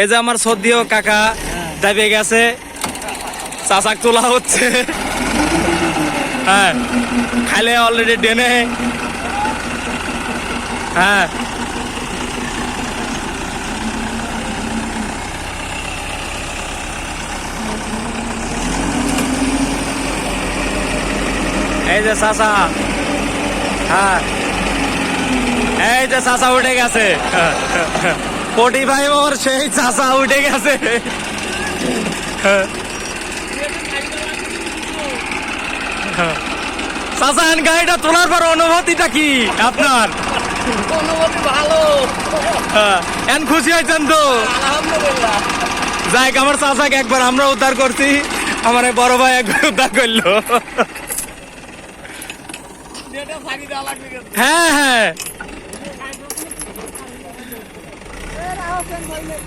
এই যে আমার সর্দিও কাকা দাবি গেছে, চাচাক তোলা হচ্ছে। হ্যাঁ খাইলে অলরেডি ডেনে হ্যাঁ। এই যে চাচা। হ্যাঁ। এই যে চাচা উঠে গেছে। পটি ভাই মোর সেই চাচা উঠে গেছে। এন গাড়িটা তোলার পর অনুভূতিটা কি আপনার? অনুভূতি ভালো। হ্যাঁ, এন খুশি হয়েছেন তো? আলহামদুলিল্লাহ। যাই আমার চাচাকে একবার আমরা উদ্ধার করছি। আমার বড় ভাই একবার উদ্ধার করল। হ্যাঁ হ্যাঁ। Bakın böyle